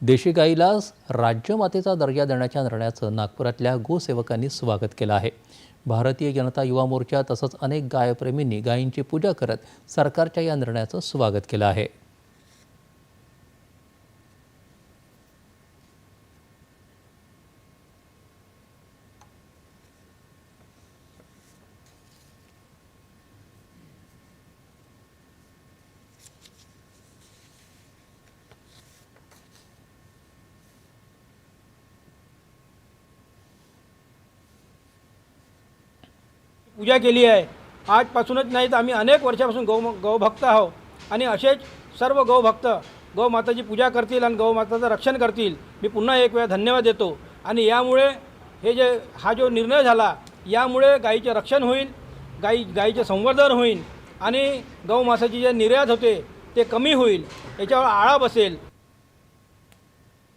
देशी गाईला राज्यमातेचा दर्जा देण्याच्या निर्णयाचं नागपुरातल्या गोसेवकांनी स्वागत केलं आहे. भारतीय जनता युवा मोर्चा तसंच अनेक गायप्रेमींनी गायींची पूजा करत सरकारच्या या निर्णयाचं स्वागत केलं आहे. पूजा केली आहे. आजपासूनच नाही तर आम्ही अनेक वर्षापासून गौ गौभक्त आहोत. आणि असेच सर्व गौभक्त गौमाताची पूजा करतील आणि गौमाताचं रक्षण करतील. मी पुन्हा एक वेळा धन्यवाद देतो. आणि यामुळे हे जे हा जो निर्णय झाला यामुळे गाईचे रक्षण होईल गाई गाईचे संवर्धन होईल आणि गौमासाची जे निर्यात होते ते कमी होईल. याच्यावर आळा बसेल.